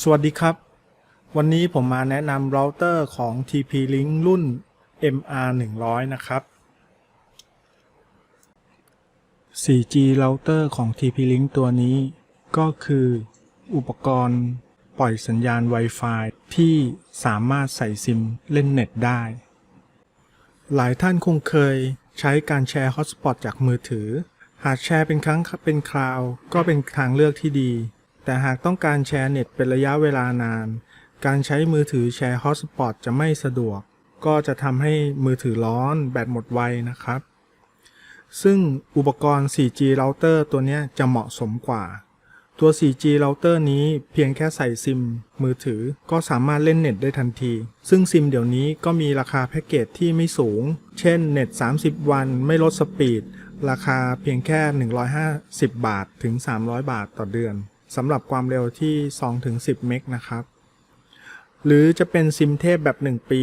สวัสดีครับ วันนี้ผมมาแนะนำเราเตอร์ของ TP-Link รุ่น MR 100 นะครับ 4G เราเตอร์ของ TP-Link ตัวนี้ ก็คืออุปกรณ์ปล่อยสัญญาณ Wi-Fi ที่สามารถใส่ซิมเล่นเน็ตได้ หลายท่านคงเคยใช้การแชร์ฮอตสปอตจากมือถือ หากแชร์เป็นครั้งเป็นคราว ก็เป็นทางเลือกที่ดี แต่หากต้องการแชร์เน็ตเป็นระยะเวลานาน การใช้มือถือแชร์ฮอตสปอตจะไม่สะดวก ก็จะทำให้มือถือร้อนแบตหมดไวนะครับ ซึ่งอุปกรณ์ 4G เราเตอร์ตัวนี้จะเหมาะสมกว่า ตัว 4G เราเตอร์นี้เพียงแค่ใส่ซิมมือถือก็สามารถเล่นเน็ตได้ทันที ซึ่งซิมเดี๋ยวนี้ก็มีราคาแพ็กเกจที่ไม่สูง เช่นเน็ต 30 วันไม่ลดสปีด ราคาเพียงแค่ 150 บาทถึง 300 บาทต่อเดือน สำหรับความเร็วที่ 2-10 เมกนะครับ หรือจะเป็นซิมเทพแบบ 1 ปี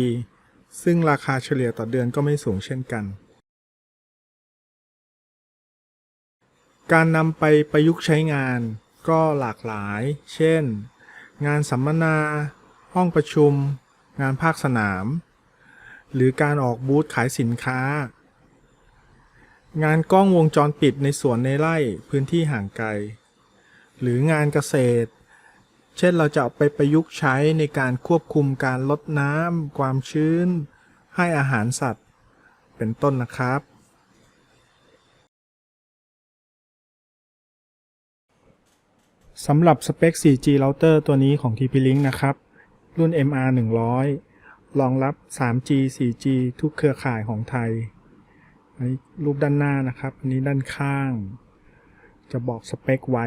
ซึ่งราคาเฉลี่ยต่อเดือนก็ไม่สูงเช่นกัน การนำไปประยุกต์ใช้งานก็หลากหลาย เช่น งานสัมมนา ห้องประชุม งานภาคสนาม หรือการออกบูธขายสินค้า งานกล้องวงจรปิดในสวนในไร่พื้นที่ห่างไกล หรืองานเกษตร เช่นเราจะเอาไปประยุกต์ใช้ในการควบคุมการลดน้ำความชื้น ให้อาหารสัตว์ เป็นต้นนะครับ สำหรับสเปค 4G router ตัวนี้ของ TP-Link นะครับ รุ่น MR 100รองรับ 3G 4G ทุกเครือข่ายของไทยอันนี้รูปด้านหน้านะครับ อันนี้ด้านข้าง จะบอกสเปคไว้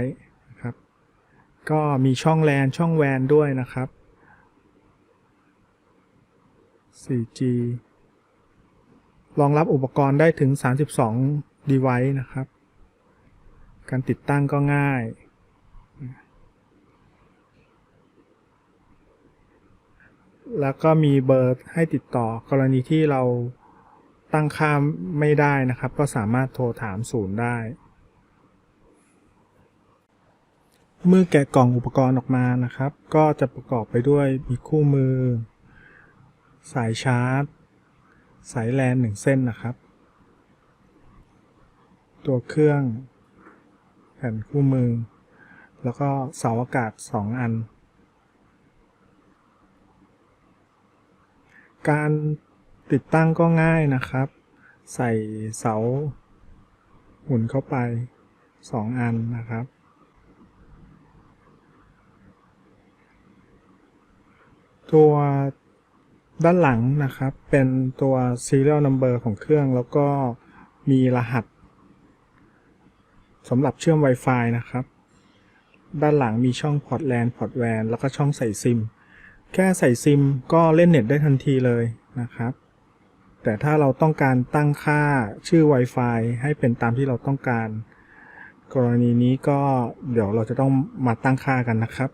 ก็มีช่องแลนช่องแวนด้วยนะครับ 4G รองรับอุปกรณ์ได้ถึง 32 device นะครับ การติดตั้งก็ง่าย แล้วก็มีเบอร์ให้ติดต่อกรณีที่เราตั้งค่าไม่ได้นะครับ ก็สามารถโทรถามศูนย์ได้ เมื่อแกะกล่องอุปกรณ์ออกมานะครับ ก็จะประกอบไปด้วยมีคู่มือ สายชาร์จ สายแลนหนึ่งเส้นนะครับ ตัวเครื่อง แผ่นคู่มือ แล้วก็เสาอากาศ 2 อัน การติดตั้งก็ง่ายนะครับ ใส่เสา หมุนเข้าไป 2 อันนะครับ ตัวด้านหลังนะครับ เป็นตัว serial number ของเครื่อง แล้วก็มีรหัสสำหรับเชื่อม Wi-Fi นะครับ ด้านหลังมีช่องพอร์ตแลนพอร์ตแวนแล้วก็ช่องใส่ซิม แค่ใส่ซิมก็เล่นเน็ตได้ทันทีเลยนะครับ แต่ถ้าเราต้องการตั้งค่าชื่อ Wi-Fi ให้เป็นตามที่เราต้องการ กรณีนี้ก็เดี๋ยวเราจะต้องมาตั้งค่ากันนะครับ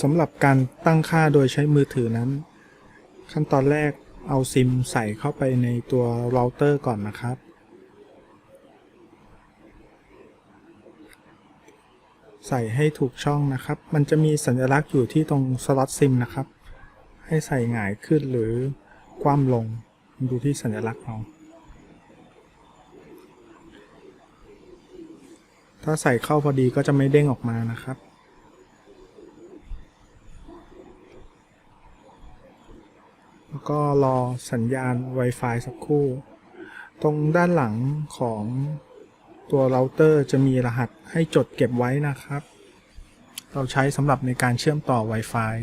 สำหรับการตั้งค่าโดยใช้มือถือนั้น ขั้นตอนแรกเอาซิมใส่เข้าไปในตัวเราเตอร์ก่อนนะครับ ใส่ให้ถูกช่องนะครับ มันจะมีสัญลักษณ์อยู่ที่ตรงสล็อตซิมนะครับ ให้ใส่หงายขึ้นหรือคว่ำลงดูที่สัญลักษณ์เอาถ้าใส่เข้าพอดีก็จะไม่เด้งออกมานะครับ แล้ว ก็รอสัญญาณ Wi-Fi สักครู่ ตรงด้านหลังของตัวเราเตอร์จะมีรหัสให้จดเก็บไว้นะครับ เราใช้สำหรับในการเชื่อมต่อ Wi-Fi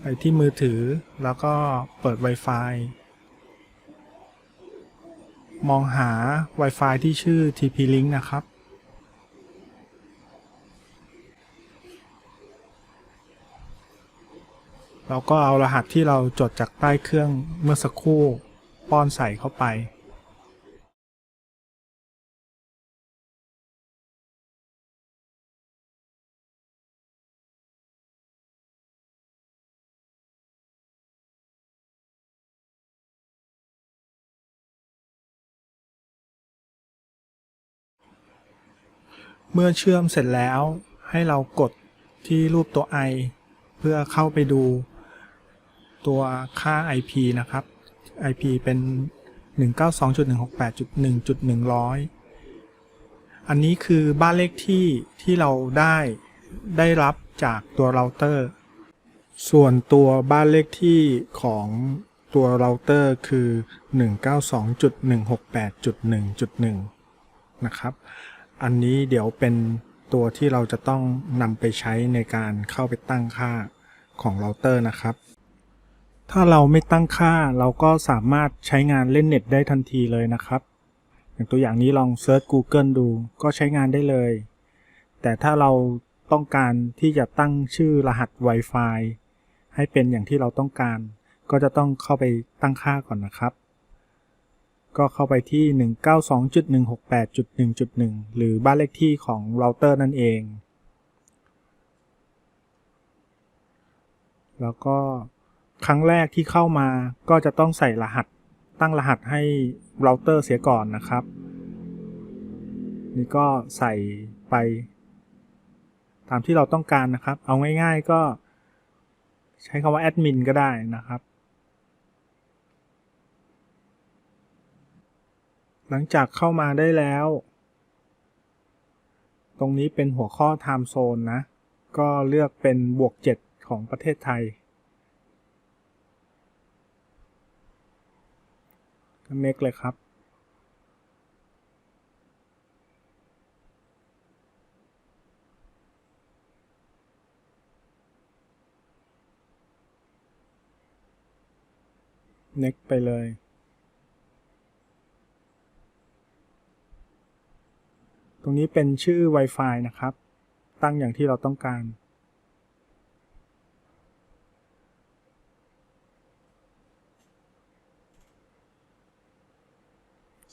ไปที่มือถือแล้วก็เปิด Wi-Fi มองหา Wi-Fi ที่ชื่อ TP-Link นะครับ เราก็เอารหัสที่เราจดจากใต้เครื่องเมื่อสักครู่ป้อนใส่เข้าไป เมื่อเชื่อมเสร็จแล้วให้เรากดที่รูปตัว i เพื่อเข้าไปดู ตัวค่า IP นะครับ IP เป็น 192.168.1.100 อันนี้คือบ้านเลขที่ที่เราได้ได้รับจากตัวเราเตอร์ ส่วนตัวบ้านเลขที่ของตัวเราเตอร์คือ 192.168.1.1 นะครับ อันนี้เดี๋ยวเป็นตัวที่เราจะต้องนำไปใช้ในการเข้าไปตั้งค่าของเราเตอร์นะครับ ถ้าเราไม่ตั้งค่าเราก็สามารถใช้งานเล่นเน็ตได้ทันทีเลยนะครับ อย่างตัวอย่างนี้ลองเซิร์ช Google ดูก็ใช้งานได้เลย แต่ถ้าเราต้องการที่จะตั้งชื่อรหัส Wi-Fi ให้เป็นอย่างที่เราต้องการ ก็จะต้องเข้าไปตั้งค่าก่อนนะครับ ก็เข้าไปที่ 192.168.1.1 หรือบ้านเลขที่ของเราเตอร์นั่นเอง แล้วก็ ครั้งแรกที่เข้ามาก็จะต้องใส่รหัสตั้งรหัสให้เราเตอร์เสียก่อนนะครับ นี่ก็ใส่ไป ตามที่เราต้องการนะครับ เอาง่าย ๆ ก็ใช้คำว่าแอดมินก็ได้นะครับ หลังจากเข้ามาได้แล้ว ตรงนี้เป็นหัวข้อ Time Zone นะ ก็เลือกเป็นบวก 7 ของประเทศไทย เน็กเลยครับ เน็กไปเลยตรงนี้เป็นชื่อ Wi-Fi นะครับ ตั้งอย่างที่เราต้องการ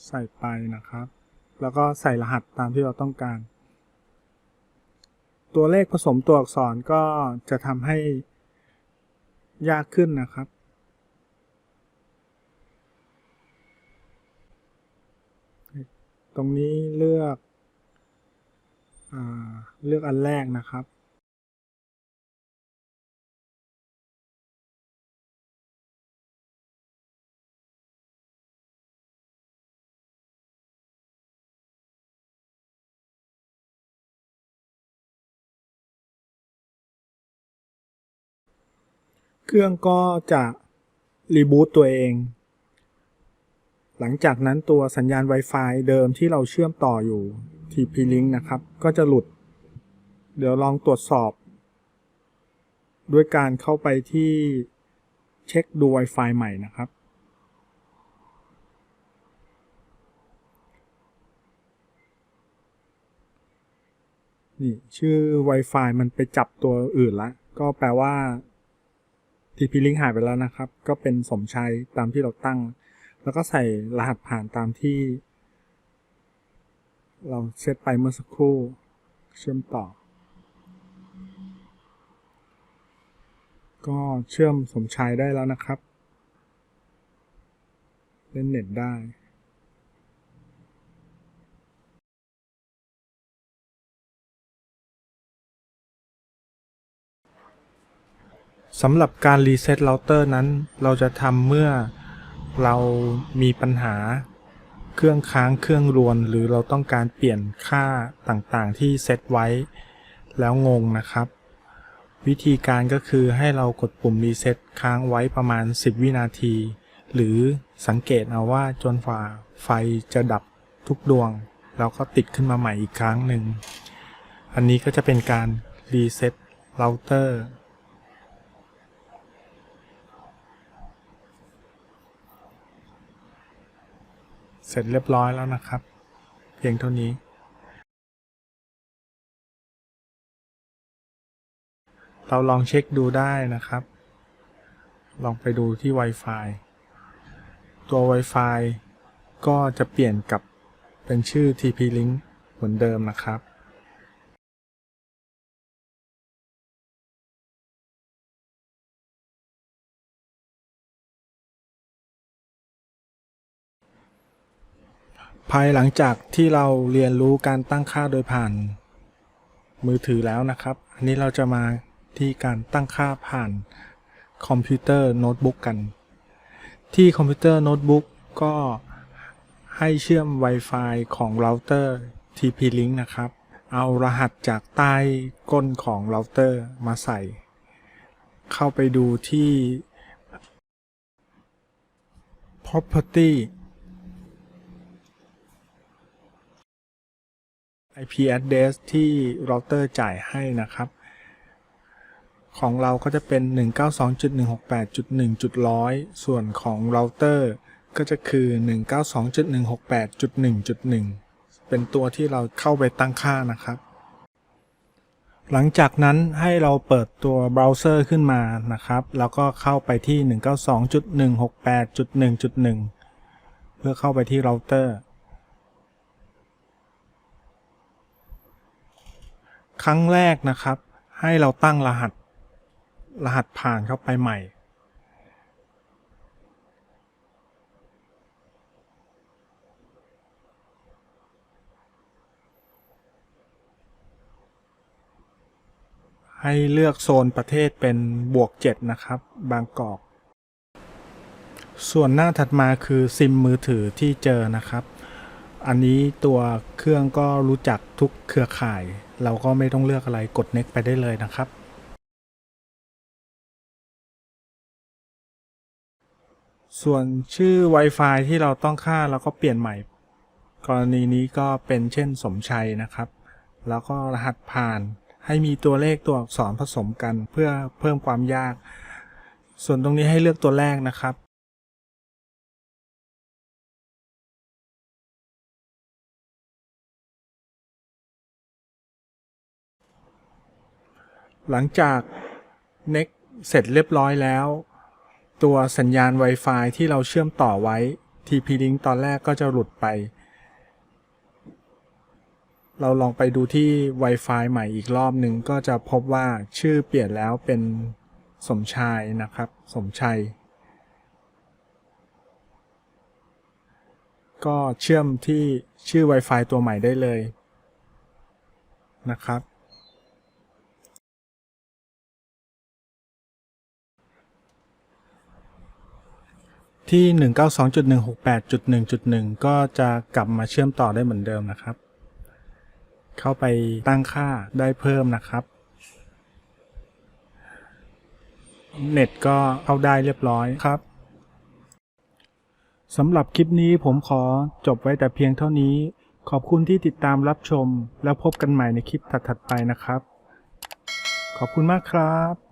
ใส่ไปนะครับ แล้วก็ใส่รหัสตามที่เราต้องการ ตัวเลขผสมตัวอักษรก็จะทำให้ยากขึ้นนะครับ ตรงนี้เลือกอเลือกอันแรกนะครับ เครื่องก็จะรีบูตตัวเอง หลังจากนั้นตัวสัญญาณ Wi-Fi เดิมที่เราเชื่อมต่ออยู่ TP-Link นะครับ ก็จะหลุด เดี๋ยวลองตรวจสอบ ด้วยการเข้าไปที่เช็คดู Wi-Fi ใหม่นะครับ นี่ ชื่อ Wi-Fi มันไปจับตัวอื่นละ ก็แปลว่า TP-Link หายไปแล้วนะครับ ก็เป็นสมชัยตามที่เราตั้ง แล้วก็ใส่รหัสผ่านตามที่ เราเซตไปเมื่อสักครู่ เชื่อมต่อ ก็เชื่อมสมชายได้แล้วนะครับ เล่นเน็ตได้ สำหรับการรีเซ็ตเราเตอร์นั้น เราจะทำเมื่อเรามีปัญหาเครื่องค้างเครื่องรวน หรือเราต้องการเปลี่ยนค่าต่างๆ ที่เซตไว้ แล้วงงนะครับ วิธีการก็คือให้เรากดปุ่มรีเซ็ตค้างไว้ประมาณ 10 วินาที หรือสังเกตเอาว่าจนฝ่าไฟจะดับทุกดวง แล้วก็ติดขึ้นมาใหม่อีกครั้งหนึ่ง อันนี้ก็จะเป็นการรีเซ็ตเราเตอร์ เสร็จเรียบร้อยแล้วนะครับ เพียงเท่านี้ เราลองเช็คดูได้นะครับ ลองไปดูที่ Wi-Fi ตัว Wi-Fi ก็จะเปลี่ยนกับเป็นชื่อ TP-Link เหมือนเดิมนะครับ ภายหลังจากที่เราเรียนรู้การตั้งค่าโดยผ่าน มือถือแล้วนะครับ อันนี้เราจะมาที่การตั้งค่าผ่านคอมพิวเตอร์โน้ตบุ๊กกัน ที่คอมพิวเตอร์โน้ตบุ๊กก็ให้เชื่อม Wi-Fi ของเราเตอร์ TP-Link นะครับ เอารหัสจากใต้ก้นของเราเตอร์มาใส่ เข้าไปดูที่ property IP address ที่เราเตอร์จ่ายให้นะครับ ของเราก็จะเป็น 192.168.1.100 ส่วนของเราเตอร์ก็จะคือ 192.168.1.1 เป็นตัวที่เราเข้าไปตั้งค่านะครับ หลังจากนั้นให้เราเปิดตัวเบราว์เซอร์ขึ้นมานะครับ แล้วก็เข้าไปที่ 192.168.1.1 เพื่อเข้าไปที่เราเตอร์ ครั้งแรกนะครับ ให้เราตั้งรหัส รหัสผ่านเข้าไปใหม่ ให้เลือกโซนประเทศเป็นบวก 7 นะครับ บางกอก ส่วนหน้าถัดมาคือซิมมือถือที่เจอนะครับ อันนี้ตัวเครื่องก็รู้จักทุกเครือข่าย เราก็ไม่ต้องเลือกอะไรกด next ไปได้เลยนะครับ ส่วนชื่อ Wi-Fi ที่เราต้องค่าเราก็เปลี่ยนใหม่ กรณีนี้ก็เป็นเช่นสมชัยนะครับ แล้วก็รหัสผ่านให้มีตัวเลขตัวอักษรผสมกันเพื่อเพิ่มความยาก ส่วนตรงนี้ให้เลือกตัวแรกนะครับ หลังจาก Next เสร็จเรียบร้อยแล้ว ตัวสัญญาณ Wi-Fi ที่เราเชื่อมต่อไว้ TP-Link ตอนแรกก็จะหลุดไป เราลองไปดูที่ Wi-Fi ใหม่อีกรอบหนึ่งก็จะพบว่าชื่อเปลี่ยนแล้วเป็นสมชายนะครับ สมชัย ก็เชื่อมที่ชื่อ Wi-Fi ตัวใหม่ได้เลยนะครับ ที่ 192.168.1.1 ก็จะกลับมาเชื่อมต่อได้เหมือนเดิมนะครับ เข้าไปตั้งค่าได้เพิ่มนะครับ เน็ตก็เข้าได้เรียบร้อยครับสำหรับคลิปนี้ผมขอจบไว้แต่เพียงเท่านี้ ขอบคุณที่ติดตามรับชม แล้วพบกันใหม่ในคลิปถัดๆไปนะครับ ขอบคุณมากครับ